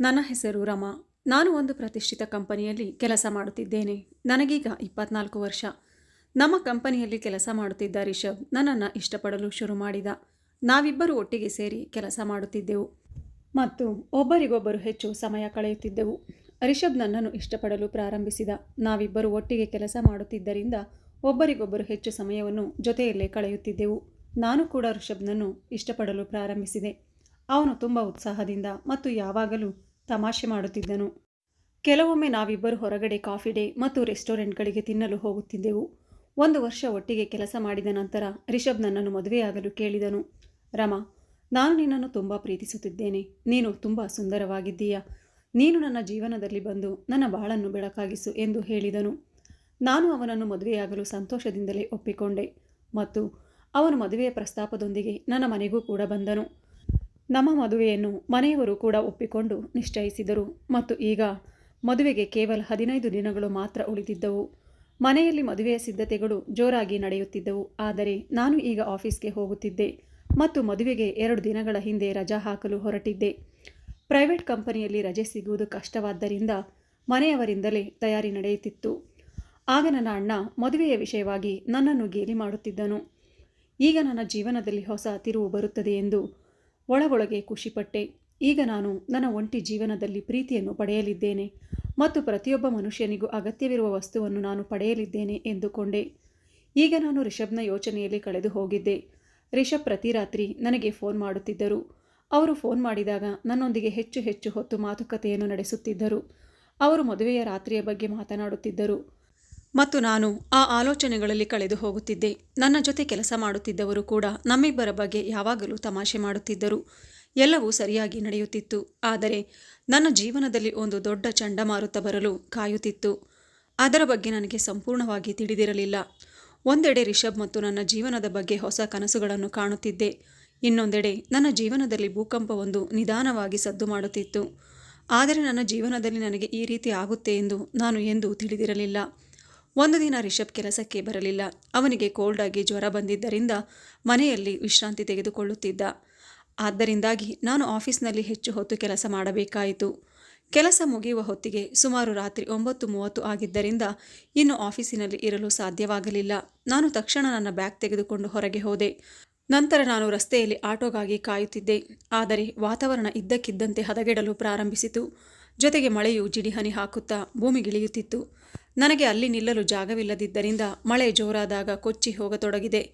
ನನ್ನ ಹೆಸರು ರಮಾ. ನಾನು ಒಂದು ಪ್ರತಿಷ್ಠಿತ ಕಂಪನಿಯಲ್ಲಿ ಕೆಲಸ ಮಾಡುತ್ತಿದ್ದೇನೆ. ನನಗೀಗ ಇಪ್ಪತ್ನಾಲ್ಕು ವರ್ಷ. ನಮ್ಮ ಕಂಪನಿಯಲ್ಲಿ ಕೆಲಸ ಮಾಡುತ್ತಿದ್ದ ರಿಷಬ್ ನನ್ನನ್ನು ಇಷ್ಟಪಡಲು ಶುರು ಮಾಡಿದ. ನಾವಿಬ್ಬರು ಒಟ್ಟಿಗೆ ಸೇರಿ ಕೆಲಸ ಮಾಡುತ್ತಿದ್ದೆವು. ಮತ್ತು ಒಬ್ಬರಿಗೊಬ್ಬರು ಹೆಚ್ಚು ಸಮಯ ಕಳೆಯುತ್ತಿದ್ದೆವು. ರಿಷಬ್ ನನ್ನನ್ನು ಇಷ್ಟಪಡಲು ಪ್ರಾರಂಭಿಸಿದ. ನಾವಿಬ್ಬರು ಒಟ್ಟಿಗೆ ಕೆಲಸ ಮಾಡುತ್ತಿದ್ದರಿಂದ ಒಬ್ಬರಿಗೊಬ್ಬರು ಹೆಚ್ಚು ಸಮಯವನ್ನು ಜೊತೆಯಲ್ಲೇ ಕಳೆಯುತ್ತಿದ್ದೆವು. ನಾನು ಕೂಡ ರಿಷಬ್ನನ್ನು ಇಷ್ಟಪಡಲು ಪ್ರಾರಂಭಿಸಿದೆ. ಅವನು ತುಂಬ ಉತ್ಸಾಹದಿಂದ ಮತ್ತು ಯಾವಾಗಲೂ ತಮಾಷೆ ಮಾಡುತ್ತಿದ್ದನು. ಕೆಲವೊಮ್ಮೆ ನಾವಿಬ್ಬರು ಹೊರಗಡೆ ಕಾಫಿ ಡೇ ಮತ್ತು ರೆಸ್ಟೋರೆಂಟ್ಗಳಿಗೆ ತಿನ್ನಲು ಹೋಗುತ್ತಿದ್ದೆವು. ಒಂದು ವರ್ಷ ಒಟ್ಟಿಗೆ ಕೆಲಸ ಮಾಡಿದ ನಂತರ ರಿಷಬ್ ನನ್ನನ್ನು ಮದುವೆಯಾಗಲು ಕೇಳಿದನು. ರಮಾ, ನಾನು ನಿನ್ನನ್ನು ತುಂಬ ಪ್ರೀತಿಸುತ್ತಿದ್ದೇನೆ. ನೀನು ತುಂಬ ಸುಂದರವಾಗಿದ್ದೀಯಾ. ನೀನು ನನ್ನ ಜೀವನದಲ್ಲಿ ಬಂದು ನನ್ನ ಬಾಳನ್ನು ಬೆಳಕಾಗಿಸು ಎಂದು ಹೇಳಿದನು. ನಾನು ಅವನನ್ನು ಮದುವೆಯಾಗಲು ಸಂತೋಷದಿಂದಲೇ ಒಪ್ಪಿಕೊಂಡೆ ಮತ್ತು ಅವನು ಮದುವೆಯ ಪ್ರಸ್ತಾಪದೊಂದಿಗೆ ನನ್ನ ಮನೆಗೂ ಕೂಡ ಬಂದನು. ನಮ್ಮ ಮದುವೆಯನ್ನು ಮನೆಯವರು ಕೂಡ ಒಪ್ಪಿಕೊಂಡು ನಿಶ್ಚಯಿಸಿದರು. ಮತ್ತು ಈಗ ಮದುವೆಗೆ ಕೇವಲ ಹದಿನೈದು ದಿನಗಳು ಮಾತ್ರ ಉಳಿದಿದ್ದವು. ಮನೆಯಲ್ಲಿ ಮದುವೆಯ ಸಿದ್ಧತೆಗಳು ಜೋರಾಗಿ ನಡೆಯುತ್ತಿದ್ದವು. ಆದರೆ ನಾನು ಈಗ ಆಫೀಸ್ಗೆ ಹೋಗುತ್ತಿದ್ದೆ ಮತ್ತು ಮದುವೆಗೆ ಎರಡು ದಿನಗಳ ಹಿಂದೆ ರಜಾ ಹಾಕಲು ಹೊರಟಿದ್ದೆ. ಪ್ರೈವೇಟ್ ಕಂಪನಿಯಲ್ಲಿ ರಜೆ ಸಿಗುವುದು ಕಷ್ಟವಾದ್ದರಿಂದ ಮನೆಯವರಿಂದಲೇ ತಯಾರಿ ನಡೆಯುತ್ತಿತ್ತು. ಆಗ ನನ್ನ ಅಣ್ಣ ಮದುವೆಯ ವಿಷಯವಾಗಿ ನನ್ನನ್ನು ಗೇಲಿ ಮಾಡುತ್ತಿದ್ದನು. ಈಗ ನನ್ನ ಜೀವನದಲ್ಲಿ ಹೊಸ ತಿರುವು ಬರುತ್ತದೆ ಎಂದು ಒಳಗೊಳಗೆ ಖುಷಿಪಟ್ಟೆ. ಈಗ ನಾನು ನನ್ನ ಒಂಟಿ ಜೀವನದಲ್ಲಿ ಪ್ರೀತಿಯನ್ನು ಪಡೆಯಲಿದ್ದೇನೆ ಮತ್ತು ಪ್ರತಿಯೊಬ್ಬ ಮನುಷ್ಯನಿಗೂ ಅಗತ್ಯವಿರುವ ವಸ್ತುವನ್ನು ನಾನು ಪಡೆಯಲಿದ್ದೇನೆ ಎಂದುಕೊಂಡೆ. ಈಗ ನಾನು ರಿಷಬ್ನ ಯೋಚನೆಯಲ್ಲಿ ಕಳೆದು ಹೋಗಿದ್ದೆ. ರಿಷಬ್ ಪ್ರತಿ ರಾತ್ರಿ ನನಗೆ ಫೋನ್ ಮಾಡುತ್ತಿದ್ದರು. ಅವರು ಫೋನ್ ಮಾಡಿದಾಗ ನನ್ನೊಂದಿಗೆ ಹೆಚ್ಚು ಹೆಚ್ಚು ಹೊತ್ತು ಮಾತುಕತೆಯನ್ನು ನಡೆಸುತ್ತಿದ್ದರು. ಅವರು ಮದುವೆಯ ರಾತ್ರಿಯ ಬಗ್ಗೆ ಮಾತನಾಡುತ್ತಿದ್ದರು. ಮತ್ತು ನಾನು ಆ ಆಲೋಚನೆಗಳಲ್ಲಿ ಕಳೆದು ಹೋಗುತ್ತಿದ್ದೆ. ನನ್ನ ಜೊತೆ ಕೆಲಸ ಮಾಡುತ್ತಿದ್ದವರು ಕೂಡ ನಮ್ಮಿಬ್ಬರ ಬಗ್ಗೆ ಯಾವಾಗಲೂ ತಮಾಷೆ ಮಾಡುತ್ತಿದ್ದರು. ಎಲ್ಲವೂ ಸರಿಯಾಗಿ ನಡೆಯುತ್ತಿತ್ತು. ಆದರೆ ನನ್ನ ಜೀವನದಲ್ಲಿ ಒಂದು ದೊಡ್ಡ ಚಂಡಮಾರುತ ಬರಲು ಕಾಯುತ್ತಿತ್ತು. ಅದರ ಬಗ್ಗೆ ನನಗೆ ಸಂಪೂರ್ಣವಾಗಿ ತಿಳಿದಿರಲಿಲ್ಲ. ಒಂದೆಡೆ ರಿಷಬ್ ಮತ್ತು ನನ್ನ ಜೀವನದ ಬಗ್ಗೆ ಹೊಸ ಕನಸುಗಳನ್ನು ಕಾಣುತ್ತಿದ್ದೆ. ಇನ್ನೊಂದೆಡೆ ನನ್ನ ಜೀವನದಲ್ಲಿ ಭೂಕಂಪವೊಂದು ನಿಧಾನವಾಗಿ ಸದ್ದು ಮಾಡುತ್ತಿತ್ತು. ಆದರೆ ನನ್ನ ಜೀವನದಲ್ಲಿ ನನಗೆ ಈ ರೀತಿ ಆಗುತ್ತೆ ಎಂದು ನಾನು ಎಂದೂ ತಿಳಿದಿರಲಿಲ್ಲ. ಒಂದು ದಿನ ರಿಷಬ್ ಕೆಲಸಕ್ಕೆ ಬರಲಿಲ್ಲ. ಅವನಿಗೆ ಕೋಲ್ಡ್ ಆಗಿ ಜ್ವರ ಬಂದಿದ್ದರಿಂದ ಮನೆಯಲ್ಲಿ ವಿಶ್ರಾಂತಿ ತೆಗೆದುಕೊಳ್ಳುತ್ತಿದ್ದ. ಆದ್ದರಿಂದಾಗಿ ನಾನು ಆಫೀಸ್ನಲ್ಲಿ ಹೆಚ್ಚು ಹೊತ್ತು ಕೆಲಸ ಮಾಡಬೇಕಾಯಿತು. ಕೆಲಸ ಮುಗಿಯುವ ಹೊತ್ತಿಗೆ ಸುಮಾರು ರಾತ್ರಿ ಒಂಬತ್ತು ಮೂವತ್ತು ಆಗಿದ್ದರಿಂದ ಇನ್ನು ಆಫೀಸಿನಲ್ಲಿ ಇರಲು ಸಾಧ್ಯವಾಗಲಿಲ್ಲ. ನಾನು ತಕ್ಷಣ ನನ್ನ ಬ್ಯಾಗ್ ತೆಗೆದುಕೊಂಡು ಹೊರಗೆ ಹೋದೆ. ನಂತರ ನಾನು ರಸ್ತೆಯಲ್ಲಿ ಆಟೋಗಾಗಿ ಕಾಯುತ್ತಿದ್ದೆ. ಆದರೆ ವಾತಾವರಣ ಇದ್ದಕ್ಕಿದ್ದಂತೆ ಹದಗೆಡಲು ಪ್ರಾರಂಭಿಸಿತು. ಜೊತೆಗೆ ಮಳೆಯು ಜಿಡಿಹನಿ ಹಾಕುತ್ತಾ ಭೂಮಿಗಿಳಿಯುತ್ತಿತ್ತು ನನಗೆ ಅಲ್ಲಿ ನಿಲ್ಲಲು ಜಾಗವಿಲ್ಲದಿದ್ದರಿಂದ ಮಳೆ ಜೋರಾದಾಗ ಕೊಚ್ಚಿ ಹೋಗತೊಡಗಿದೆ.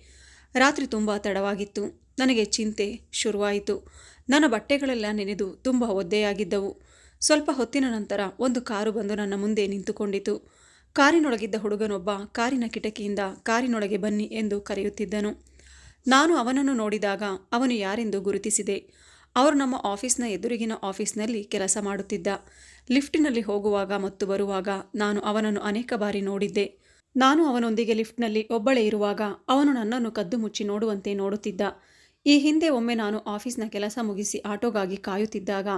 ರಾತ್ರಿ ತುಂಬ ತಡವಾಗಿತ್ತು. ನನಗೆ ಚಿಂತೆ ಶುರುವಾಯಿತು. ನನ್ನ ಬಟ್ಟೆಗಳೆಲ್ಲ ನೆನೆದು ತುಂಬ ಒದ್ದೆಯಾಗಿದ್ದವು. ಸ್ವಲ್ಪ ಹೊತ್ತಿನ ನಂತರ ಒಂದು ಕಾರು ಬಂದು ನನ್ನ ಮುಂದೆ ನಿಂತುಕೊಂಡಿತು. ಕಾರಿನೊಳಗಿದ್ದ ಹುಡುಗನೊಬ್ಬ ಕಾರಿನ ಕಿಟಕಿಯಿಂದ ಕಾರಿನೊಳಗೆ ಬನ್ನಿ ಎಂದು ಕರೆಯುತ್ತಿದ್ದನು. ನಾನು ಅವನನ್ನು ನೋಡಿದಾಗ ಅವನು ಯಾರೆಂದು ಗುರುತಿಸಿದೆ. ಅವರು ನಮ್ಮ ಆಫೀಸ್ನ ಎದುರಿಗಿನ ಆಫೀಸ್ನಲ್ಲಿ ಕೆಲಸ ಮಾಡುತ್ತಿದ್ದ. ಲಿಫ್ಟಿನಲ್ಲಿ ಹೋಗುವಾಗ ಮತ್ತು ಬರುವಾಗ ನಾನು ಅವನನ್ನು ಅನೇಕ ಬಾರಿ ನೋಡಿದ್ದೆ. ನಾನು ಅವನೊಂದಿಗೆ ಲಿಫ್ಟ್ನಲ್ಲಿ ಒಬ್ಬಳೇ ಇರುವಾಗ ಅವನು ನನ್ನನ್ನು ಕದ್ದು ಮುಚ್ಚಿ ನೋಡುವಂತೆ ನೋಡುತ್ತಿದ್ದ. ಈ ಹಿಂದೆ ಒಮ್ಮೆ ನಾನು ಆಫೀಸ್ನ ಕೆಲಸ ಮುಗಿಸಿ ಆಟೋಗಾಗಿ ಕಾಯುತ್ತಿದ್ದಾಗ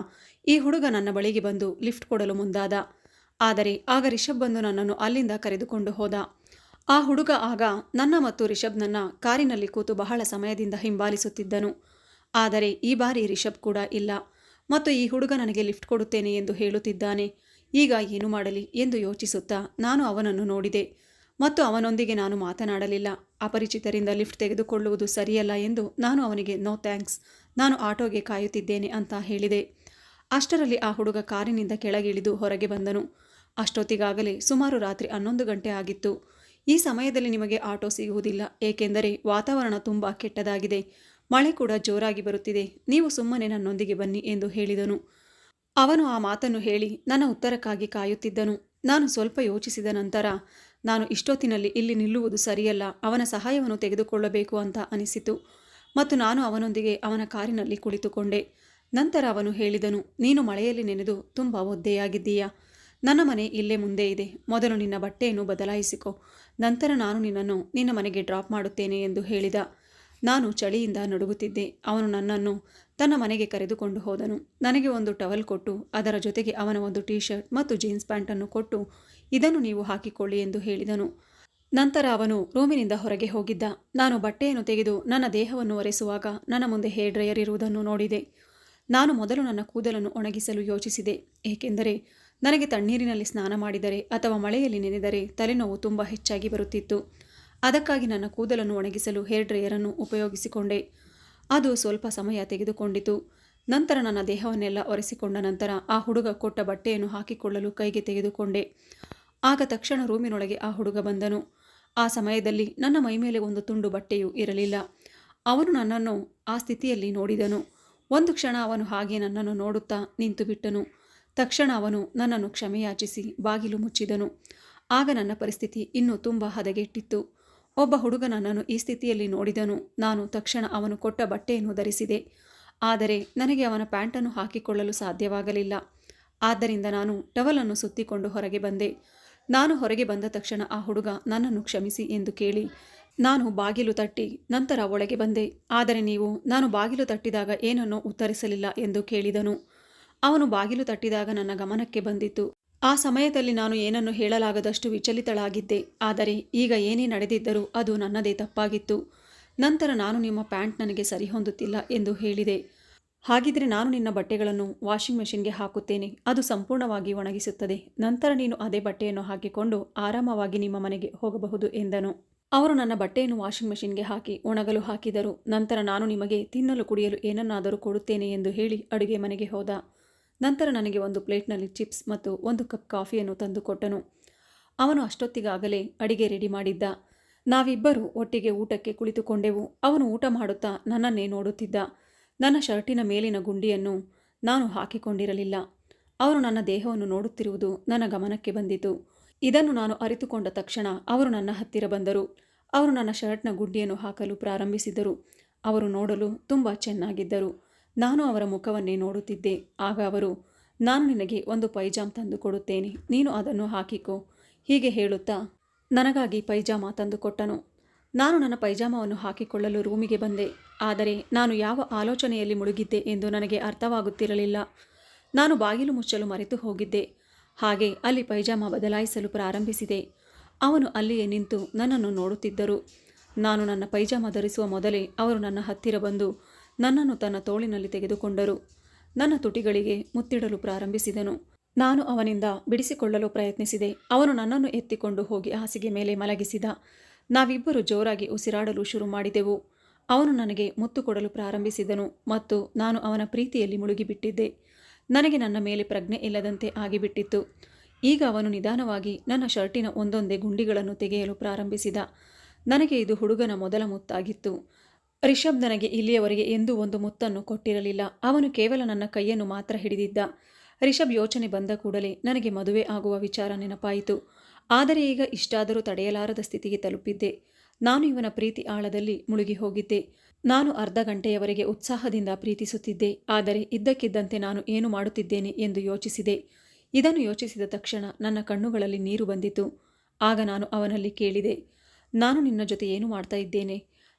ಈ ಹುಡುಗ ನನ್ನ ಬಳಿಗೆ ಬಂದು ಲಿಫ್ಟ್ ಕೊಡಲು ಮುಂದಾದ. ಆದರೆ ಆಗ ರಿಷಬ್ ಬಂದು ನನ್ನನ್ನು ಅಲ್ಲಿಂದ ಕರೆದುಕೊಂಡು ಹೋದ. ಆ ಹುಡುಗ ಆಗ ನನ್ನ ಮತ್ತು ರಿಷಬ್ನನ್ನ ಕಾರಿನಲ್ಲಿ ಕೂತು ಬಹಳ ಸಮಯದಿಂದ ಹಿಂಬಾಲಿಸುತ್ತಿದ್ದನು. ಆದರೆ ಈ ಬಾರಿ ರಿಷಬ್ ಕೂಡ ಇಲ್ಲ. ಮತ್ತು ಈ ಹುಡುಗ ನನಗೆ ಲಿಫ್ಟ್ ಕೊಡುತ್ತೇನೆ ಎಂದು ಹೇಳುತ್ತಿದ್ದಾನೆ. ಈಗ ಏನು ಮಾಡಲಿ ಎಂದು ಯೋಚಿಸುತ್ತಾ ನಾನು ಅವನನ್ನು ನೋಡಿದೆ. ಮತ್ತು ಅವನೊಂದಿಗೆ ನಾನು ಮಾತನಾಡಲಿಲ್ಲ. ಅಪರಿಚಿತರಿಂದ ಲಿಫ್ಟ್ ತೆಗೆದುಕೊಳ್ಳುವುದು ಸರಿಯಲ್ಲ ಎಂದು ನಾನು ಅವನಿಗೆ, ನೋ ಥ್ಯಾಂಕ್ಸ್, ನಾನು ಆಟೋಗೆ ಕಾಯುತ್ತಿದ್ದೇನೆ ಅಂತ ಹೇಳಿದೆ. ಅಷ್ಟರಲ್ಲಿ ಆ ಹುಡುಗ ಕಾರಿನಿಂದ ಕೆಳಗಿಳಿದು ಹೊರಗೆ ಬಂದನು. ಅಷ್ಟೊತ್ತಿಗಾಗಲೇ ಸುಮಾರು ರಾತ್ರಿ ಹನ್ನೊಂದು ಗಂಟೆ ಆಗಿತ್ತು. ಈ ಸಮಯದಲ್ಲಿ ನಿಮಗೆ ಆಟೋ ಸಿಗುವುದಿಲ್ಲ, ಏಕೆಂದರೆ ವಾತಾವರಣ ತುಂಬ ಕೆಟ್ಟದಾಗಿದೆ. ಮಳೆ ಕೂಡ ಜೋರಾಗಿ ಬರುತ್ತಿದೆ. ನೀವು ಸುಮ್ಮನೆ ನನ್ನೊಂದಿಗೆ ಬನ್ನಿ ಎಂದು ಹೇಳಿದನು. ಅವನು ಆ ಮಾತನ್ನು ಹೇಳಿ ನನ್ನ ಉತ್ತರಕ್ಕಾಗಿ ಕಾಯುತ್ತಿದ್ದನು. ನಾನು ಸ್ವಲ್ಪ ಯೋಚಿಸಿದ ನಂತರ, ನಾನು ಇಷ್ಟೊತ್ತಿನಲ್ಲಿ ಇಲ್ಲಿ ನಿಲ್ಲುವುದು ಸರಿಯಲ್ಲ, ಅವನ ಸಹಾಯವನ್ನು ತೆಗೆದುಕೊಳ್ಳಬೇಕು ಅಂತ ಅನಿಸಿತು. ಮತ್ತು ನಾನು ಅವನೊಂದಿಗೆ ಅವನ ಕಾರಿನಲ್ಲಿ ಕುಳಿತುಕೊಂಡೆ. ನಂತರ ಅವನು ಹೇಳಿದನು, ನೀನು ಮಳೆಯಲ್ಲಿ ನೆನೆದು ತುಂಬ ಒದ್ದೆಯಾಗಿದ್ದೀಯಾ? ನನ್ನ ಮನೆ ಇಲ್ಲೇ ಮುಂದೆ ಇದೆ. ಮೊದಲು ನಿನ್ನ ಬಟ್ಟೆಯನ್ನು ಬದಲಾಯಿಸಿಕೊ. ನಂತರ ನಾನು ನಿನ್ನನ್ನು ನಿನ್ನ ಮನೆಗೆ ಡ್ರಾಪ್ ಮಾಡುತ್ತೇನೆ ಎಂದು ಹೇಳಿದ. ನಾನು ಚಳಿಯಿಂದ ನಡುಗುತ್ತಿದ್ದೆ. ಅವನು ನನ್ನನ್ನು ತನ್ನ ಮನೆಗೆ ಕರೆದುಕೊಂಡು ಹೋದನು. ನನಗೆ ಒಂದು ಟವಲ್ ಕೊಟ್ಟು, ಅದರ ಜೊತೆಗೆ ಅವನ ಒಂದು ಟೀ ಶರ್ಟ್ ಮತ್ತು ಜೀನ್ಸ್ ಪ್ಯಾಂಟನ್ನು ಕೊಟ್ಟು, ಇದನ್ನು ನೀವು ಹಾಕಿಕೊಳ್ಳಿ ಎಂದು ಹೇಳಿದನು. ನಂತರ ಅವನು ರೂಮಿನಿಂದ ಹೊರಗೆ ಹೋಗಿದ್ದ. ನಾನು ಬಟ್ಟೆಯನ್ನು ತೆಗೆದು ನನ್ನ ದೇಹವನ್ನು ಒರೆಸುವಾಗ ನನ್ನ ಮುಂದೆ ಹೇರ್ ಡ್ರೈಯರ್ ಇರುವುದನ್ನು ನೋಡಿದೆ. ನಾನು ಮೊದಲು ನನ್ನ ಕೂದಲನ್ನು ಒಣಗಿಸಲು ಯೋಚಿಸಿದೆ. ಏಕೆಂದರೆ ನನಗೆ ತಣ್ಣೀರಿನಲ್ಲಿ ಸ್ನಾನ ಮಾಡಿದರೆ ಅಥವಾ ಮಳೆಯಲ್ಲಿ ನೆನೆದರೆ ತಲೆನೋವು ತುಂಬ ಹೆಚ್ಚಾಗಿ ಬರುತ್ತಿತ್ತು. ಅದಕ್ಕಾಗಿ ನನ್ನ ಕೂದಲನ್ನು ಒಣಗಿಸಲು ಹೇರ್ ಡ್ರೈಯರನ್ನು ಉಪಯೋಗಿಸಿಕೊಂಡೆ. ಅದು ಸ್ವಲ್ಪ ಸಮಯ ತೆಗೆದುಕೊಂಡಿತು. ನಂತರ ನನ್ನ ದೇಹವನ್ನೆಲ್ಲ ಒರೆಸಿಕೊಂಡ ನಂತರ ಆ ಹುಡುಗ ಕೊಟ್ಟ ಬಟ್ಟೆಯನ್ನು ಹಾಕಿಕೊಳ್ಳಲು ಕೈಗೆ ತೆಗೆದುಕೊಂಡೆ. ಆಗ ತಕ್ಷಣ ರೂಮಿನೊಳಗೆ ಆ ಹುಡುಗ ಬಂದನು. ಆ ಸಮಯದಲ್ಲಿ ನನ್ನ ಮೈಮೇಲೆ ಒಂದು ತುಂಡು ಬಟ್ಟೆಯೂ ಇರಲಿಲ್ಲ. ಅವನು ನನ್ನನ್ನು ಆ ಸ್ಥಿತಿಯಲ್ಲಿ ನೋಡಿದನು. ಒಂದು ಕ್ಷಣ ಅವನು ಹಾಗೆ ನನ್ನನ್ನು ನೋಡುತ್ತಾ ನಿಂತು ಬಿಟ್ಟನು. ತಕ್ಷಣ ಅವನು ನನ್ನನ್ನು ಕ್ಷಮೆಯಾಚಿಸಿ ಬಾಗಿಲು ಮುಚ್ಚಿದನು. ಆಗ ನನ್ನ ಪರಿಸ್ಥಿತಿ ಇನ್ನೂ ತುಂಬ ಹದಗೆಟ್ಟಿತ್ತು. ಒಬ್ಬ ಹುಡುಗ ನನ್ನನ್ನು ಈ ಸ್ಥಿತಿಯಲ್ಲಿ ನೋಡಿದನು. ನಾನು ತಕ್ಷಣ ಅವನು ಕೊಟ್ಟ ಬಟ್ಟೆಯನ್ನು ಧರಿಸಿದೆ. ಆದರೆ ನನಗೆ ಅವನ ಪ್ಯಾಂಟನ್ನು ಹಾಕಿಕೊಳ್ಳಲು ಸಾಧ್ಯವಾಗಲಿಲ್ಲ. ಆದ್ದರಿಂದ ನಾನು ಟವಲನ್ನು ಸುತ್ತಿಕೊಂಡು ಹೊರಗೆ ಬಂದೆ. ನಾನು ಹೊರಗೆ ಬಂದ ತಕ್ಷಣ ಆ ಹುಡುಗ ನನ್ನನ್ನು ಕ್ಷಮಿಸಿ ಎಂದು ಕೇಳಿ, ನಾನು ಬಾಗಿಲು ತಟ್ಟಿ ನಂತರ ಒಳಗೆ ಬಂದೆ. ಆದರೆ ನೀವು ನಾನು ಬಾಗಿಲು ತಟ್ಟಿದಾಗ ಏನನ್ನೂ ಉತ್ತರಿಸಲಿಲ್ಲ ಎಂದು ಕೇಳಿದನು. ಅವನು ಬಾಗಿಲು ತಟ್ಟಿದಾಗ ನನ್ನ ಗಮನಕ್ಕೆ ಬಂದಿತ್ತು. ಆ ಸಮಯದಲ್ಲಿ ನಾನು ಏನನ್ನು ಹೇಳಲಾಗದಷ್ಟು ವಿಚಲಿತಳಾಗಿದ್ದೆ. ಆದರೆ ಈಗ ಏನೇ ನಡೆದಿದ್ದರೂ ಅದು ನನ್ನದೇ ತಪ್ಪಾಗಿತ್ತು. ನಂತರ ನಾನು ನಿಮ್ಮ ಪ್ಯಾಂಟ್ ನನಗೆ ಸರಿಹೊಂದುತ್ತಿಲ್ಲ ಎಂದು ಹೇಳಿದೆ. ಹಾಗಿದ್ರೆ ನಾನು ನಿನ್ನ ಬಟ್ಟೆಗಳನ್ನು ವಾಷಿಂಗ್ ಮೆಷಿನ್ಗೆ ಹಾಕುತ್ತೇನೆ. ಅದು ಸಂಪೂರ್ಣವಾಗಿ ಒಣಗಿಸುತ್ತದೆ. ನಂತರ ನೀನು ಅದೇ ಬಟ್ಟೆಯನ್ನು ಹಾಕಿಕೊಂಡು ಆರಾಮವಾಗಿ ನಿಮ್ಮ ಮನೆಗೆ ಹೋಗಬಹುದು ಎಂದನು. ಅವರು ನನ್ನ ಬಟ್ಟೆಯನ್ನು ವಾಷಿಂಗ್ ಮೆಷಿನ್ಗೆ ಹಾಕಿ ಒಣಗಲು ಹಾಕಿದರು. ನಂತರ ನಾನು ನಿಮಗೆ ತಿನ್ನಲು ಕುಡಿಯಲು ಏನನ್ನಾದರೂ ಕೊಡುತ್ತೇನೆ ಎಂದು ಹೇಳಿ ಅಡುಗೆ ಮನೆಗೆ ಹೋದ. ನಂತರ ನನಗೆ ಒಂದು ಪ್ಲೇಟ್ನಲ್ಲಿ ಚಿಪ್ಸ್ ಮತ್ತು ಒಂದು ಕಪ್ ಕಾಫಿಯನ್ನು ತಂದು ಕೊಟ್ಟನು. ಅವನು ಅಷ್ಟೊತ್ತಿಗಾಗಲೇ ಅಡಿಗೆ ರೆಡಿ ಮಾಡಿದ್ದ. ನಾವಿಬ್ಬರು ಒಟ್ಟಿಗೆ ಊಟಕ್ಕೆ ಕುಳಿತುಕೊಂಡೆವು. ಅವನು ಊಟ ಮಾಡುತ್ತಾ ನನ್ನನ್ನೇ ನೋಡುತ್ತಿದ್ದ. ನನ್ನ ಶರ್ಟಿನ ಮೇಲಿನ ಗುಂಡಿಯನ್ನು ನಾನು ಹಾಕಿಕೊಂಡಿರಲಿಲ್ಲ. ಅವರು ನನ್ನ ದೇಹವನ್ನು ನೋಡುತ್ತಿರುವುದು ನನ್ನ ಗಮನಕ್ಕೆ ಬಂದಿತು. ಇದನ್ನು ನಾನು ಅರಿತುಕೊಂಡ ತಕ್ಷಣ ಅವರು ನನ್ನ ಹತ್ತಿರ ಬಂದರು. ಅವರು ನನ್ನ ಶರ್ಟ್ನ ಗುಂಡಿಯನ್ನು ಹಾಕಲು ಪ್ರಾರಂಭಿಸಿದರು. ಅವರು ನೋಡಲು ತುಂಬ ಚೆನ್ನಾಗಿದ್ದರು. ನಾನು ಅವರ ಮುಖವನ್ನೇ ನೋಡುತ್ತಿದ್ದೆ. ಆಗ ಅವರು, ನಾನು ನಿನಗೆ ಒಂದು ಪೈಜಾಮ್ ತಂದು ಕೊಡುತ್ತೇನೆ. ನೀನು ಅದನ್ನು ಹಾಕಿಕೋ. ಹೀಗೆ ಹೇಳುತ್ತಾ, ನನಗಾಗಿ ಪೈಜಾಮ ತಂದುಕೊಟ್ಟನು ನಾನು ನನ್ನ ಪೈಜಾಮವನ್ನು ಹಾಕಿಕೊಳ್ಳಲು ರೂಮಿಗೆ ಬಂದೆ. ಆದರೆ ನಾನು ಯಾವ ಆಲೋಚನೆಯಲ್ಲಿ ಮುಳುಗಿದ್ದೆ ಎಂದು ನನಗೆ ಅರ್ಥವಾಗುತ್ತಿರಲಿಲ್ಲ. ನಾನು ಬಾಗಿಲು ಮುಚ್ಚಲು ಮರೆತು ಹೋಗಿದ್ದೆ. ಹಾಗೆ ಅಲ್ಲಿ ಪೈಜಾಮ ಬದಲಾಯಿಸಲು ಪ್ರಾರಂಭಿಸಿದೆ. ಅವನು ಅಲ್ಲಿಯೇ ನಿಂತು ನನ್ನನ್ನು ನೋಡುತ್ತಿದ್ದರು. ನಾನು ನನ್ನ ಪೈಜಾಮ ಧರಿಸುವ ಮೊದಲೇ ಅವರು ನನ್ನ ಹತ್ತಿರ ಬಂದು ನನ್ನನ್ನು ತನ್ನ ತೋಳಿನಲ್ಲಿ ತೆಗೆದುಕೊಂಡರು. ನನ್ನ ತುಟಿಗಳಿಗೆ ಮುತ್ತಿಡಲು ಪ್ರಾರಂಭಿಸಿದನು. ನಾನು ಅವನಿಂದ ಬಿಡಿಸಿಕೊಳ್ಳಲು ಪ್ರಯತ್ನಿಸಿದೆ. ಅವನು ನನ್ನನ್ನು ಎತ್ತಿಕೊಂಡು ಹೋಗಿ ಹಾಸಿಗೆ ಮೇಲೆ ಮಲಗಿಸಿದ. ನಾವಿಬ್ಬರು ಜೋರಾಗಿ ಉಸಿರಾಡಲು ಶುರು ಮಾಡಿದೆವು. ಅವನು ನನಗೆ ಮುತ್ತು ಕೊಡಲು ಪ್ರಾರಂಭಿಸಿದನು ಮತ್ತು ನಾನು ಅವನ ಪ್ರೀತಿಯಲ್ಲಿ ಮುಳುಗಿಬಿಟ್ಟಿದ್ದೆ. ನನಗೆ ನನ್ನ ಮೇಲೆ ಪ್ರಜ್ಞೆ ಇಲ್ಲದಂತೆ ಆಗಿಬಿಟ್ಟಿತ್ತು. ಈಗ ಅವನು ನಿಧಾನವಾಗಿ ನನ್ನ ಶರ್ಟಿನ ಒಂದೊಂದೇ ಗುಂಡಿಗಳನ್ನು ತೆಗೆಯಲು ಪ್ರಾರಂಭಿಸಿದ. ನನಗೆ ಇದು ಹುಡುಗನ ಮೊದಲ ಮುತ್ತಾಗಿತ್ತು. ರಿಷಬ್ ನನಗೆ ಇಲ್ಲಿಯವರೆಗೆ ಎಂದೂ ಒಂದು ಮುತ್ತನ್ನು ಕೊಟ್ಟಿರಲಿಲ್ಲ. ಅವನು ಕೇವಲ ನನ್ನ ಕೈಯನ್ನು ಮಾತ್ರ ಹಿಡಿದಿದ್ದ. ರಿಷಬ್ ಯೋಚನೆ ಬಂದ ಕೂಡಲೇ ನನಗೆ ಮದುವೆ ಆಗುವ ವಿಚಾರ ನೆನಪಾಯಿತು. ಆದರೆ ಈಗ ಇಷ್ಟಾದರೂ ತಡೆಯಲಾರದ ಸ್ಥಿತಿಗೆ ತಲುಪಿದ್ದೆ. ನಾನು ಇವನ ಪ್ರೀತಿ ಆಳದಲ್ಲಿ ಮುಳುಗಿ ಹೋಗಿದ್ದೆ. ನಾನು ಅರ್ಧ ಗಂಟೆಯವರೆಗೆ ಉತ್ಸಾಹದಿಂದ ಪ್ರೀತಿಸುತ್ತಿದ್ದೆ. ಆದರೆ ಇದ್ದಕ್ಕಿದ್ದಂತೆ ನಾನು ಏನು ಮಾಡುತ್ತಿದ್ದೇನೆ ಎಂದು ಯೋಚಿಸಿದೆ. ಇದನ್ನು ಯೋಚಿಸಿದ ತಕ್ಷಣ ನನ್ನ ಕಣ್ಣುಗಳಲ್ಲಿ ನೀರು ಬಂದಿತು. ಆಗ ನಾನು ಅವನಲ್ಲಿ ಕೇಳಿದೆ, ನಾನು ನಿನ್ನ ಜೊತೆ ಏನು ಮಾಡ್ತಾ ಇದ್ದೇನೆ?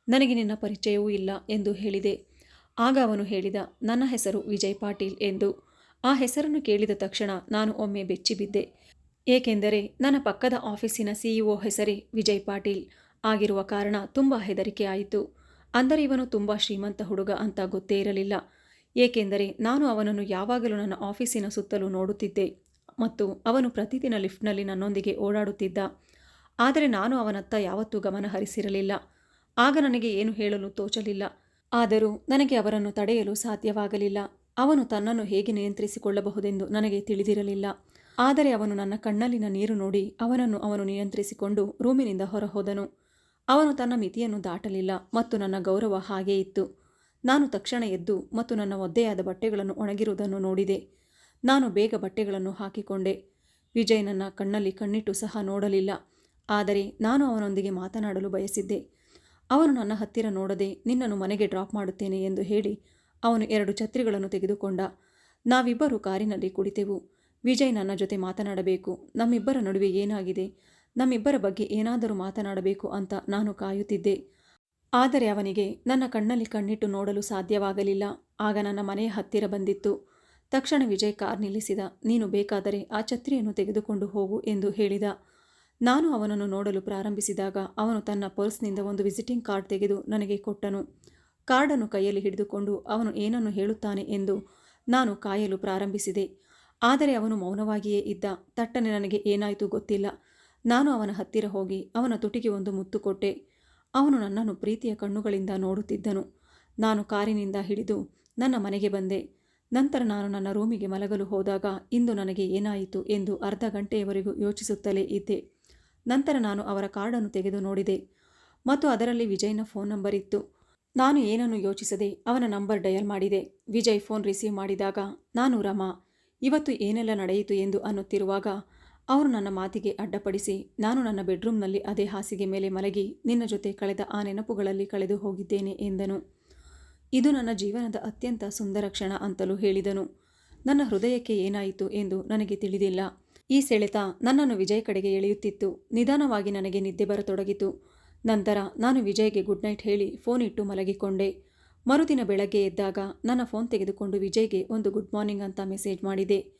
ನನಗೆ ನಿನ್ನ ಪರಿಚಯವೂ ಇಲ್ಲ ಎಂದು ಹೇಳಿದೆ. ಆಗ ಅವನು ಹೇಳಿದ, ನನ್ನ ಹೆಸರು ವಿಜಯ್ ಪಾಟೀಲ್ ಎಂದು. ಆ ಹೆಸರನ್ನು ಕೇಳಿದ ತಕ್ಷಣ ನಾನು ಒಮ್ಮೆ ಬೆಚ್ಚಿಬಿದ್ದೆ. ಏಕೆಂದರೆ ನನ್ನ ಪಕ್ಕದ ಆಫೀಸಿನ ಸಿಇಒ ಹೆಸರೇ ವಿಜಯ್ ಪಾಟೀಲ್ ಆಗಿರುವ ಕಾರಣ ತುಂಬ ಹೆದರಿಕೆ ಆಯಿತು. ಅಂದರೆ ಇವನು ತುಂಬ ಶ್ರೀಮಂತ ಹುಡುಗ ಅಂತ ಗೊತ್ತೇ ಇರಲಿಲ್ಲ. ಏಕೆಂದರೆ ನಾನು ಅವನನ್ನು ಯಾವಾಗಲೂ ನನ್ನ ಆಫೀಸಿನ ಸುತ್ತಲೂ ನೋಡುತ್ತಿದ್ದೆ ಮತ್ತು ಅವನು ಪ್ರತಿದಿನ ಲಿಫ್ಟ್ನಲ್ಲಿ ನನ್ನೊಂದಿಗೆ ಓಡಾಡುತ್ತಿದ್ದ. ಆದರೆ ನಾನು ಅವನತ್ತ ಯಾವತ್ತೂ ಗಮನ ಹರಿಸಿರಲಿಲ್ಲ ಆಗ ನನಗೆ ಏನು ಹೇಳಲು ತೋಚಲಿಲ್ಲ. ಆದರೂ ನನಗೆ ಅವರನ್ನು ತಡೆಯಲು ಸಾಧ್ಯವಾಗಲಿಲ್ಲ. ಅವನು ತನ್ನನ್ನು ಹೇಗೆ ನಿಯಂತ್ರಿಸಿಕೊಳ್ಳಬಹುದೆಂದು ನನಗೆ ತಿಳಿದಿರಲಿಲ್ಲ. ಆದರೆ ಅವನು ನನ್ನ ಕಣ್ಣಲ್ಲಿನ ನೀರು ನೋಡಿ ಅವನನ್ನು ಅವನು ನಿಯಂತ್ರಿಸಿಕೊಂಡು ರೂಮಿನಿಂದ ಹೊರಹೋದನು. ಅವನು ತನ್ನ ಮಿತಿಯನ್ನು ದಾಟಲಿಲ್ಲ ಮತ್ತು ನನ್ನ ಗೌರವ ಹಾಗೇ ಇತ್ತು. ನಾನು ತಕ್ಷಣ ಎದ್ದು ಮತ್ತು ನನ್ನ ಒದ್ದೆಯಾದ ಬಟ್ಟೆಗಳನ್ನು ಒಣಗಿರುವುದನ್ನು ನೋಡಿದೆ. ನಾನು ಬೇಗ ಬಟ್ಟೆಗಳನ್ನು ಹಾಕಿಕೊಂಡೆ. ವಿಜಯ್ ನನ್ನ ಕಣ್ಣಲ್ಲಿ ಕಣ್ಣಿಟ್ಟು ಸಹ ನೋಡಲಿಲ್ಲ. ಆದರೆ ನಾನು ಅವನೊಂದಿಗೆ ಮಾತನಾಡಲು ಬಯಸಿದ್ದೆ. ಅವನು ನನ್ನ ಹತ್ತಿರ ನೋಡದೆ ನಿನ್ನನ್ನು ಮನೆಗೆ ಡ್ರಾಪ್ ಮಾಡುತ್ತೇನೆ ಎಂದು ಹೇಳಿ ಅವನು ಎರಡು ಛತ್ರಿಗಳನ್ನು ತೆಗೆದುಕೊಂಡ. ನಾವಿಬ್ಬರು ಕಾರಿನಲ್ಲಿ ಕುಳಿತೆವು. ವಿಜಯ್ ನನ್ನ ಜೊತೆ ಮಾತನಾಡಬೇಕು. ನಮ್ಮಿಬ್ಬರ ನಡುವೆ ಏನಾಗಿದೆ? ನಮ್ಮಿಬ್ಬರ ಬಗ್ಗೆ ಏನಾದರೂ ಮಾತನಾಡಬೇಕು ಅಂತ ನಾನು ಕಾಯುತ್ತಿದ್ದೆ. ಆದರೆ ಅವನಿಗೆ ನನ್ನ ಕಣ್ಣಲ್ಲಿ ಕಣ್ಣಿಟ್ಟು ನೋಡಲು ಸಾಧ್ಯವಾಗಲಿಲ್ಲ. ಆಗ ನನ್ನ ಮನೆಯ ಹತ್ತಿರ ಬಂದಿತ್ತು. ತಕ್ಷಣ ವಿಜಯ್ ಕಾರ್ ನಿಲ್ಲಿಸಿದ. ನೀನು ಬೇಕಾದರೆ ಆ ಛತ್ರಿಯನ್ನು ತೆಗೆದುಕೊಂಡು ಹೋಗು ಎಂದು ಹೇಳಿದ. ನಾನು ಅವನನ್ನು ನೋಡಲು ಪ್ರಾರಂಭಿಸಿದಾಗ ಅವನು ತನ್ನ ಪರ್ಸ್ನಿಂದ ಒಂದು ವಿಸಿಟಿಂಗ್ ಕಾರ್ಡ್ ತೆಗೆದು ನನಗೆ ಕೊಟ್ಟನು. ಕಾರ್ಡನ್ನು ಕೈಯಲ್ಲಿ ಹಿಡಿದುಕೊಂಡು ಅವನು ಏನನ್ನು ಹೇಳುತ್ತಾನೆ ಎಂದು ನಾನು ಕಾಯಲು ಪ್ರಾರಂಭಿಸಿದೆ. ಆದರೆ ಅವನು ಮೌನವಾಗಿಯೇ ಇದ್ದ. ತಟ್ಟನೆ ನನಗೆ ಏನಾಯಿತು ಗೊತ್ತಿಲ್ಲ. ನಾನು ಅವನ ಹತ್ತಿರ ಹೋಗಿ ಅವನ ತುಟಿಗೆ ಒಂದು ಮುತ್ತು ಕೊಟ್ಟೆ. ಅವನು ನನ್ನನ್ನು ಪ್ರೀತಿಯ ಕಣ್ಣುಗಳಿಂದ ನೋಡುತ್ತಿದ್ದನು. ನಾನು ಕಾರಿನಿಂದ ಹಿಡಿದು ನನ್ನ ಮನೆಗೆ ಬಂದೆ. ನಂತರ ನಾನು ನನ್ನ ರೂಮಿಗೆ ಮಲಗಲು ಹೋದಾಗ ಇಂದು ನನಗೆ ಏನಾಯಿತು ಎಂದು ಅರ್ಧ ಗಂಟೆಯವರೆಗೂ ಯೋಚಿಸುತ್ತಲೇ ಇದ್ದೆ. ನಂತರ ನಾನು ಅವರ ಕಾರ್ಡನ್ನು ತೆಗೆದು ನೋಡಿದೆ. ಮತ್ತು ಅದರಲ್ಲಿ ವಿಜಯ್ನ ಫೋನ್ ನಂಬರ್ ಇತ್ತು. ನಾನು ಏನನ್ನು ಯೋಚಿಸದೆ ಅವನ ನಂಬರ್ ಡಯಲ್ ಮಾಡಿದೆ. ವಿಜಯ್ ಫೋನ್ ರಿಸೀವ್ ಮಾಡಿದಾಗ, ನಾನು ರಮಾ. ಇವತ್ತು ಏನೆಲ್ಲ ನಡೆಯಿತು ಎಂದು ಅನ್ನುತ್ತಿರುವಾಗ, ಅವರು ನನ್ನ ಮಾತಿಗೆ ಅಡ್ಡಪಡಿಸಿ, ನಾನು ನನ್ನ ಬೆಡ್ರೂಮ್ನಲ್ಲಿ ಅದೇ ಹಾಸಿಗೆ ಮೇಲೆ ಮಲಗಿ, ನಿನ್ನ ಜೊತೆ ಕಳೆದ ಆ ನೆನಪುಗಳಲ್ಲಿ ಕಳೆದು ಹೋಗಿದ್ದೇನೆ ಎಂದನು. ಇದು ನನ್ನ ಜೀವನದ ಅತ್ಯಂತ ಸುಂದರ ಕ್ಷಣ ಅಂತಲೂ ಹೇಳಿದನು. ನನ್ನ ಹೃದಯಕ್ಕೆ ಏನಾಯಿತು ಎಂದು ನನಗೆ ತಿಳಿದಿಲ್ಲ. ಈ ಸೆಳೆತ ನನ್ನನ್ನು ವಿಜಯ್ ಕಡೆಗೆ ಎಳೆಯುತ್ತಿತ್ತು. ನಿಧಾನವಾಗಿ ನನಗೆ ನಿದ್ದೆ ಬರತೊಡಗಿತು. ನಂತರ ನಾನು ವಿಜಯ್ಗೆ ಗುಡ್ ನೈಟ್ ಹೇಳಿ ಫೋನ್ ಇಟ್ಟು ಮಲಗಿಕೊಂಡೆ. ಮರುದಿನ ಬೆಳಗ್ಗೆ ಎದ್ದಾಗ ನನ್ನ ಫೋನ್ ತೆಗೆದುಕೊಂಡು ವಿಜಯ್ಗೆ ಒಂದು ಗುಡ್ ಮಾರ್ನಿಂಗ್ ಅಂತ ಮೆಸೇಜ್ ಮಾಡಿದೆ.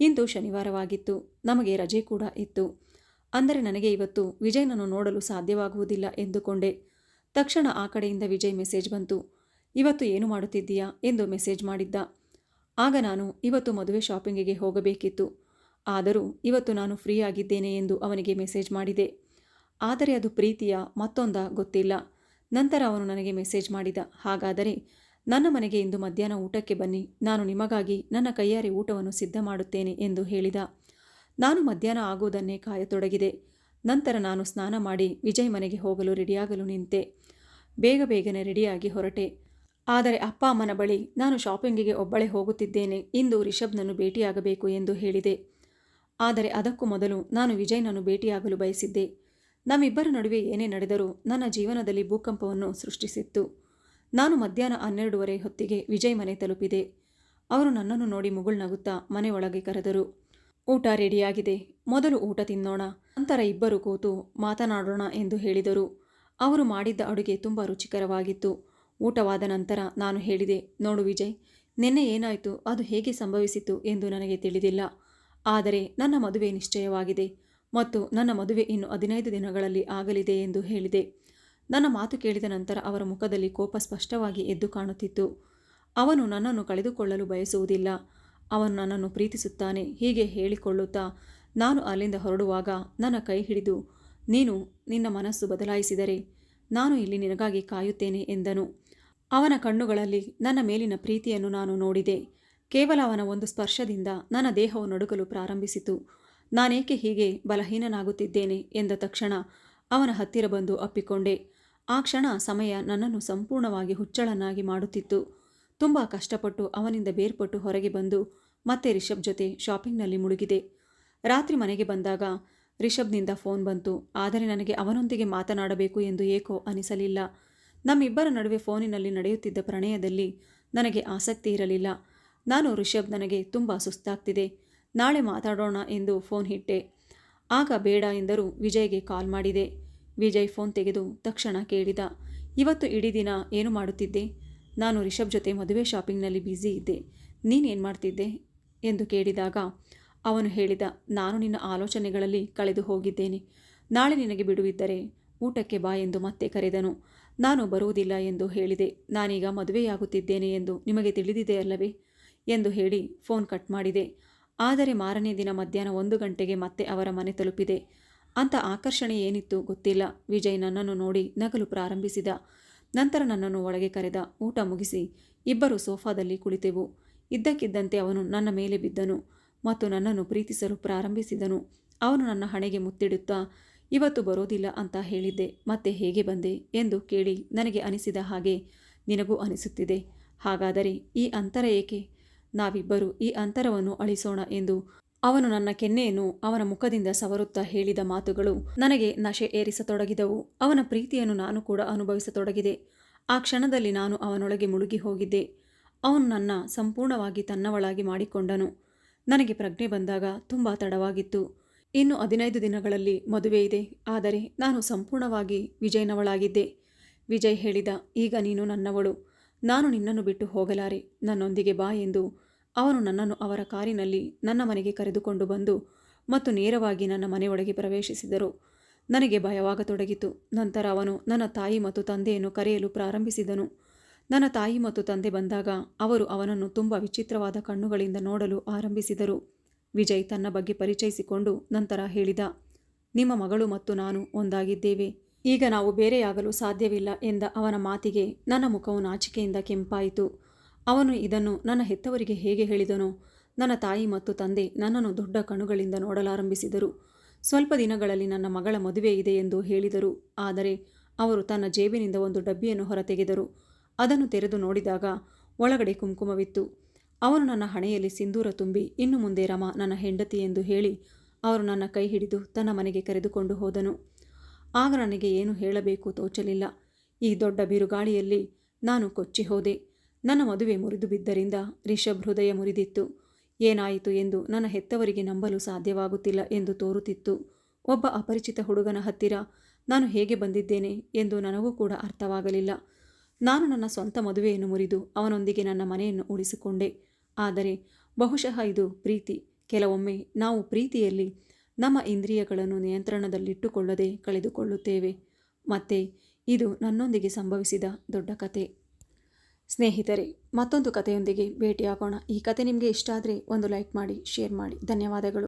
ಇಂದು ಶನಿವಾರವಾಗಿತ್ತು. ನಮಗೆ ರಜೆ ಕೂಡ ಇತ್ತು. ಅಂದರೆ ನನಗೆ ಇವತ್ತು ವಿಜಯ್ನನ್ನು ನೋಡಲು ಸಾಧ್ಯವಾಗುವುದಿಲ್ಲ ಎಂದುಕೊಂಡೆ. ತಕ್ಷಣ ಆ ಕಡೆಯಿಂದ ವಿಜಯ್ ಮೆಸೇಜ್ ಬಂತು. ಇವತ್ತು ಏನು ಮಾಡುತ್ತಿದ್ದೀಯಾ? ಎಂದು ಮೆಸೇಜ್ ಮಾಡಿದ್ದ. ಆಗ ನಾನು ಇವತ್ತು ಮದುವೆ ಶಾಪಿಂಗಿಗೆ ಹೋಗಬೇಕಿತ್ತು. ಆದರೂ ಇವತ್ತು ನಾನು ಫ್ರೀ ಆಗಿದ್ದೇನೆ ಎಂದು ಅವನಿಗೆ ಮೆಸೇಜ್ ಮಾಡಿದೆ. ಆದರೆ ಅದು ಪ್ರೀತಿಯ ಮತ್ತೊಂದ ಗೊತ್ತಿಲ್ಲ. ನಂತರ ಅವನು ನನಗೆ ಮೆಸೇಜ್ ಮಾಡಿದ. ಹಾಗಾದರೆ ನನ್ನ ಮನೆಗೆ ಇಂದು ಮಧ್ಯಾಹ್ನ ಊಟಕ್ಕೆ ಬನ್ನಿ. ನಾನು ನಿಮಗಾಗಿ ನನ್ನ ಕೈಯಾರೆ ಊಟವನ್ನು ಸಿದ್ಧ ಮಾಡುತ್ತೇನೆ ಎಂದು ಹೇಳಿದ. ನಾನು ಮಧ್ಯಾಹ್ನ ಆಗುವುದನ್ನೇ ಕಾಯತೊಡಗಿದೆ. ನಂತರ ನಾನು ಸ್ನಾನ ಮಾಡಿ ವಿಜಯ್ ಮನೆಗೆ ಹೋಗಲು ರೆಡಿಯಾಗಲು ನಿಂತೆ. ಬೇಗ ಬೇಗನೆ ರೆಡಿಯಾಗಿ ಹೊರಟೆ. ಆದರೆ ಅಪ್ಪ ಅಮ್ಮನ ಬಳಿ ನಾನು ಶಾಪಿಂಗಿಗೆ ಒಬ್ಬಳೇ ಹೋಗುತ್ತಿದ್ದೇನೆ. ಇಂದು ರಿಷಬ್ನನ್ನು ಭೇಟಿಯಾಗಬೇಕು ಎಂದು ಹೇಳಿದೆ. ಆದರೆ ಅದಕ್ಕೂ ಮೊದಲು ನಾನು ವಿಜಯ್ನನ್ನು ಭೇಟಿಯಾಗಲು ಬಯಸಿದ್ದೆ. ನಮ್ಮಿಬ್ಬರ ನಡುವೆ ಏನೇ ನಡೆದರೂ ನನ್ನ ಜೀವನದಲ್ಲಿ ಭೂಕಂಪವನ್ನು ಸೃಷ್ಟಿಸಿತ್ತು. ನಾನು ಮಧ್ಯಾಹ್ನ ಹನ್ನೆರಡೂವರೆ ಹೊತ್ತಿಗೆ ವಿಜಯ್ ಮನೆ ತಲುಪಿದೆ. ಅವರು ನನ್ನನ್ನು ನೋಡಿ ಮುಗುಳ್ನಗುತ್ತಾ ಮನೆ ಒಳಗೆ ಕರೆದರು. ಊಟ ರೆಡಿಯಾಗಿದೆ. ಮೊದಲು ಊಟ ತಿನ್ನೋಣ. ನಂತರ ಇಬ್ಬರು ಕೂತು ಮಾತನಾಡೋಣ ಎಂದು ಹೇಳಿದರು. ಅವರು ಮಾಡಿದ್ದ ಅಡುಗೆ ತುಂಬ ರುಚಿಕರವಾಗಿತ್ತು. ಊಟವಾದ ನಂತರ ನಾನು ಹೇಳಿದೆ, ನೋಡು ವಿಜಯ್, ನಿನ್ನೆ ಏನಾಯಿತು? ಅದು ಹೇಗೆ ಸಂಭವಿಸಿತು ಎಂದು ನನಗೆ ತಿಳಿದಿಲ್ಲ. ಆದರೆ ನನ್ನ ಮದುವೆ ನಿಶ್ಚಯವಾಗಿದೆ ಮತ್ತು ನನ್ನ ಮದುವೆ ಇನ್ನು ಹದಿನೈದು ದಿನಗಳಲ್ಲಿ ಆಗಲಿದೆ ಎಂದು ಹೇಳಿದೆ. ನನ್ನ ಮಾತು ಕೇಳಿದ ನಂತರ ಅವರ ಮುಖದಲ್ಲಿ ಕೋಪ ಸ್ಪಷ್ಟವಾಗಿ ಎದ್ದು ಕಾಣುತ್ತಿತ್ತು. ಅವನು ನನ್ನನ್ನು ಕಳೆದುಕೊಳ್ಳಲು ಬಯಸುವುದಿಲ್ಲ. ಅವನು ನನ್ನನ್ನು ಪ್ರೀತಿಸುತ್ತಾನೆ. ಹೀಗೆ ಹೇಳಿಕೊಳ್ಳುತ್ತಾ ನಾನು ಅಲ್ಲಿಂದ ಹೊರಡುವಾಗ ನನ್ನ ಕೈ ಹಿಡಿದು, ನೀನು ನಿನ್ನ ಮನಸ್ಸು ಬದಲಾಯಿಸಿದರೆ ನಾನು ಇಲ್ಲಿ ನಿನಗಾಗಿ ಕಾಯುತ್ತೇನೆ ಎಂದನು. ಅವನ ಕಣ್ಣುಗಳಲ್ಲಿ ನನ್ನ ಮೇಲಿನ ಪ್ರೀತಿಯನ್ನು ನಾನು ನೋಡಿದೆ. ಕೇವಲ ಅವನ ಒಂದು ಸ್ಪರ್ಶದಿಂದ ನನ್ನ ದೇಹವು ನಡುಗಲು ಪ್ರಾರಂಭಿಸಿತು. ನಾನೇಕೆ ಹೀಗೆ ಬಲಹೀನನಾಗುತ್ತಿದ್ದೇನೆ ಎಂದ ತಕ್ಷಣ ಅವನ ಹತ್ತಿರ ಬಂದು ಅಪ್ಪಿಕೊಂಡೆ. ಆ ಕ್ಷಣ ಸಮಯ ನನ್ನನ್ನು ಸಂಪೂರ್ಣವಾಗಿ ಹುಚ್ಚಳನ್ನಾಗಿ ಮಾಡುತ್ತಿತ್ತು. ತುಂಬ ಕಷ್ಟಪಟ್ಟು ಅವನಿಂದ ಬೇರ್ಪಟ್ಟು ಹೊರಗೆ ಬಂದು ಮತ್ತೆ ರಿಷಬ್ ಜೊತೆ ಶಾಪಿಂಗ್ನಲ್ಲಿ ಮುಳುಗಿದೆ. ರಾತ್ರಿ ಮನೆಗೆ ಬಂದಾಗ ರಿಷಬ್ನಿಂದ ಫೋನ್ ಬಂತು. ಆದರೆ ನನಗೆ ಅವನೊಂದಿಗೆ ಮಾತನಾಡಬೇಕು ಎಂದು ಏಕೋ ಅನಿಸಲಿಲ್ಲ. ನಮ್ಮಿಬ್ಬರ ನಡುವೆ ಫೋನಿನಲ್ಲಿ ನಡೆಯುತ್ತಿದ್ದ ಪ್ರಣಯದಲ್ಲಿ ನನಗೆ ಆಸಕ್ತಿ ಇರಲಿಲ್ಲ. ನಾನು ರಿಷಬ್ ನನಗೆ ತುಂಬ ಸುಸ್ತಾಗ್ತಿದೆ. ನಾಳೆ ಮಾತಾಡೋಣ ಎಂದು ಫೋನ್ ಇಟ್ಟೆ. ಆಗ ಬೇಡ ಎಂದರೂ ವಿಜಯ್ಗೆ ಕಾಲ್ ಮಾಡಿದೆ. ವಿಜಯ್ ಫೋನ್ ತೆಗೆದು ತಕ್ಷಣ ಕೇಳಿದ, ಇವತ್ತು ಇಡೀ ದಿನ ಏನು ಮಾಡುತ್ತಿದ್ದೆ? ನಾನು ರಿಷಬ್ ಜೊತೆ ಮದುವೆ ಶಾಪಿಂಗ್ನಲ್ಲಿ ಬ್ಯುಸಿ ಇದ್ದೆ. ನೀನೇನು ಮಾಡ್ತಿದ್ದೆ? ಎಂದು ಕೇಳಿದಾಗ ಅವನು ಹೇಳಿದ, ನಾನು ನಿನ್ನ ಆಲೋಚನೆಗಳಲ್ಲಿ ಕಳೆದು ಹೋಗಿದ್ದೇನೆ. ನಾಳೆ ನಿನಗೆ ಬಿಡುವಿದ್ದರೆ ಊಟಕ್ಕೆ ಬಾ ಎಂದು ಮತ್ತೆ ಕರೆದನು. ನಾನು ಬರುವುದಿಲ್ಲ ಎಂದು ಹೇಳಿದೆ. ನಾನೀಗ ಮದುವೆಯಾಗುತ್ತಿದ್ದೇನೆ ಎಂದು ನಿಮಗೆ ತಿಳಿದಿದೆ ಅಲ್ಲವೇ ಎಂದು ಹೇಳಿ ಫೋನ್ ಕಟ್ ಮಾಡಿದೆ. ಆದರೆ ಮಾರನೇ ದಿನ ಮಧ್ಯಾಹ್ನ ಒಂದು ಗಂಟೆಗೆ ಮತ್ತೆ ಅವರ ಮನೆ ತಲುಪಿದೆ. ಅಂತ ಆಕರ್ಷಣೆ ಏನಿತ್ತು ಗೊತ್ತಿಲ್ಲ. ವಿಜಯ್ ನನ್ನನ್ನು ನೋಡಿ ನಗಲು ಪ್ರಾರಂಭಿಸಿದ. ನಂತರ ನನ್ನನ್ನು ಒಳಗೆ ಕರೆದ. ಊಟ ಮುಗಿಸಿ ಇಬ್ಬರು ಸೋಫಾದಲ್ಲಿ ಕುಳಿತೆವು. ಇದ್ದಕ್ಕಿದ್ದಂತೆ ಅವನು ನನ್ನ ಮೇಲೆ ಬಿದ್ದನು ಮತ್ತು ನನ್ನನ್ನು ಪ್ರೀತಿಸಲು ಪ್ರಾರಂಭಿಸಿದನು. ಅವನು ನನ್ನ ಹಣೆಗೆ ಮುತ್ತಿಡುತ್ತಾ, ಇವತ್ತು ಬರೋದಿಲ್ಲ ಅಂತ ಹೇಳಿದ್ದೆ. ಮತ್ತೆ ಹೇಗೆ ಬಂದೆ? ಎಂದು ಕೇಳಿ ನನಗೆ ಅನಿಸಿದ ಹಾಗೆ ನಿನಗೂ ಅನಿಸುತ್ತಿದೆ. ಹಾಗಾದರೆ ಈ ಅಂತರ ಏಕೆ? ನಾವಿಬ್ಬರು ಈ ಅಂತರವನ್ನು ಅಳಿಸೋಣ ಎಂದು ಅವನು ನನ್ನ ಕೆನ್ನೆಯನ್ನು ಅವನ ಮುಖದಿಂದ ಸವರುತ್ತಾ ಹೇಳಿದ ಮಾತುಗಳು ನನಗೆ ನಶೆ ಏರಿಸತೊಡಗಿದವು. ಅವನ ಪ್ರೀತಿಯನ್ನು ನಾನು ಕೂಡ ಅನುಭವಿಸತೊಡಗಿದೆ. ಆ ಕ್ಷಣದಲ್ಲಿ ನಾನು ಅವನೊಳಗೆ ಮುಳುಗಿ ಹೋಗಿದ್ದೆ. ಅವನು ನನ್ನ ಸಂಪೂರ್ಣವಾಗಿ ತನ್ನವಳಾಗಿ ಮಾಡಿಕೊಂಡನು. ನನಗೆ ಪ್ರಜ್ಞೆ ಬಂದಾಗ ತುಂಬ ತಡವಾಗಿತ್ತು. ಇನ್ನು ಹದಿನೈದು ದಿನಗಳಲ್ಲಿ ಮದುವೆ ಇದೆ. ಆದರೆ ನಾನು ಸಂಪೂರ್ಣವಾಗಿ ವಿಜಯ್ನವಳಾಗಿದ್ದೆ. ವಿಜಯ್ ಹೇಳಿದ, ಈಗ ನೀನು ನನ್ನವಳು. ನಾನು ನಿನ್ನನ್ನು ಬಿಟ್ಟು ಹೋಗಲಾರೆ. ನನ್ನೊಂದಿಗೆ ಬಾ ಎಂದು ಅವನು ನನ್ನನ್ನು ಅವರ ಕಾರಿನಲ್ಲಿ ನನ್ನ ಮನೆಗೆ ಕರೆದುಕೊಂಡು ಬಂದು ಮತ್ತು ನೇರವಾಗಿ ನನ್ನ ಮನೆಯೊಳಗೆ ಪ್ರವೇಶಿಸಿದರು. ನನಗೆ ಭಯವಾಗತೊಡಗಿತು. ನಂತರ ಅವನು ನನ್ನ ತಾಯಿ ಮತ್ತು ತಂದೆಯನ್ನು ಕರೆಯಲು ಪ್ರಾರಂಭಿಸಿದನು. ನನ್ನ ತಾಯಿ ಮತ್ತು ತಂದೆ ಬಂದಾಗ ಅವರು ಅವನನ್ನು ತುಂಬ ವಿಚಿತ್ರವಾದ ಕಣ್ಣುಗಳಿಂದ ನೋಡಲು ಆರಂಭಿಸಿದರು. ವಿಜಯ್ ತನ್ನ ಬಗ್ಗೆ ಪರಿಚಯಿಸಿಕೊಂಡು ನಂತರ ಹೇಳಿದ, ನಿಮ್ಮ ಮಗಳು ಮತ್ತು ನಾನು ಒಂದಾಗಿದ್ದೇವೆ. ಈಗ ನಾವು ಬೇರೆಯಾಗಲು ಸಾಧ್ಯವಿಲ್ಲ ಎಂದ ಅವನ ಮಾತಿಗೆ ನನ್ನ ಮುಖವು ನಾಚಿಕೆಯಿಂದ ಕೆಂಪಾಯಿತು. ಅವನು ಇದನ್ನು ನನ್ನ ಹೆತ್ತವರಿಗೆ ಹೇಗೆ ಹೇಳಿದನೋ? ನನ್ನ ತಾಯಿ ಮತ್ತು ತಂದೆ ನನ್ನನ್ನು ದೊಡ್ಡ ಕಣುಗಳಿಂದ ನೋಡಲಾರಂಭಿಸಿದರು. ಸ್ವಲ್ಪ ದಿನಗಳಲ್ಲಿ ನನ್ನ ಮಗಳ ಮದುವೆ ಇದೆ ಎಂದು ಹೇಳಿದರು. ಆದರೆ ಅವರು ತನ್ನ ಜೇಬಿನಿಂದ ಒಂದು ಡಬ್ಬಿಯನ್ನು ಹೊರತೆಗೆದರು. ಅದನ್ನು ತೆರೆದು ನೋಡಿದಾಗ ಒಳಗಡೆ ಕುಂಕುಮವಿತ್ತು. ಅವನು ನನ್ನ ಹಣೆಯಲ್ಲಿ ಸಿಂಧೂರ ತುಂಬಿ, ಇನ್ನು ಮುಂದೆ ರಮ ನನ್ನ ಹೆಂಡತಿ ಎಂದು ಹೇಳಿ, ಅವರು ನನ್ನ ಕೈ ಹಿಡಿದು ತನ್ನ ಮನೆಗೆ ಕರೆದುಕೊಂಡು ಹೋದನು. ಆಗ ನನಗೆ ಏನು ಹೇಳಬೇಕು ತೋಚಲಿಲ್ಲ. ಈ ದೊಡ್ಡ ಬಿರುಗಾಳಿಯಲ್ಲಿ ನಾನು ಕೊಚ್ಚಿ ಹೋದೆ. ನನ್ನ ಮದುವೆ ಮುರಿದು ಬಿದ್ದರಿಂದ ರಿಷಬ್ ಹೃದಯ ಮುರಿದಿತ್ತು. ಏನಾಯಿತು ಎಂದು ನನ್ನ ಹೆತ್ತವರಿಗೆ ನಂಬಲು ಸಾಧ್ಯವಾಗುತ್ತಿಲ್ಲ ಎಂದು ತೋರುತ್ತಿತ್ತು. ಒಬ್ಬ ಅಪರಿಚಿತ ಹುಡುಗನ ಹತ್ತಿರ ನಾನು ಹೇಗೆ ಬಂದಿದ್ದೇನೆ ಎಂದು ನನಗೂ ಕೂಡ ಅರ್ಥವಾಗಲಿಲ್ಲ. ನಾನು ನನ್ನ ಸ್ವಂತ ಮದುವೆಯನ್ನು ಮುರಿದು ಅವನೊಂದಿಗೆ ನನ್ನ ಮನೆಯನ್ನು ಉಳಿಸಿಕೊಂಡೆ. ಆದರೆ ಬಹುಶಃ ಇದು ಪ್ರೀತಿ. ಕೆಲವೊಮ್ಮೆ ನಾವು ಪ್ರೀತಿಯಲ್ಲಿ ನಮ್ಮ ಇಂದ್ರಿಯಗಳನ್ನು ನಿಯಂತ್ರಣದಲ್ಲಿಟ್ಟುಕೊಳ್ಳದೆ ಕಳೆದುಕೊಳ್ಳುತ್ತೇವೆ. ಮತ್ತೆ ಇದು ನನ್ನೊಂದಿಗೆ ಸಂಭವಿಸಿದ ದೊಡ್ಡ ಕತೆ. ಸ್ನೇಹಿತರೆ, ಮತ್ತೊಂದು ಕಥೆಯೊಂದಿಗೆ ಭೇಟಿಯಾಗೋಣ. ಈ ಕತೆ ನಿಮಗೆ ಇಷ್ಟ ಆದರೆ ಒಂದು ಲೈಕ್ ಮಾಡಿ, ಶೇರ್ ಮಾಡಿ. ಧನ್ಯವಾದಗಳು.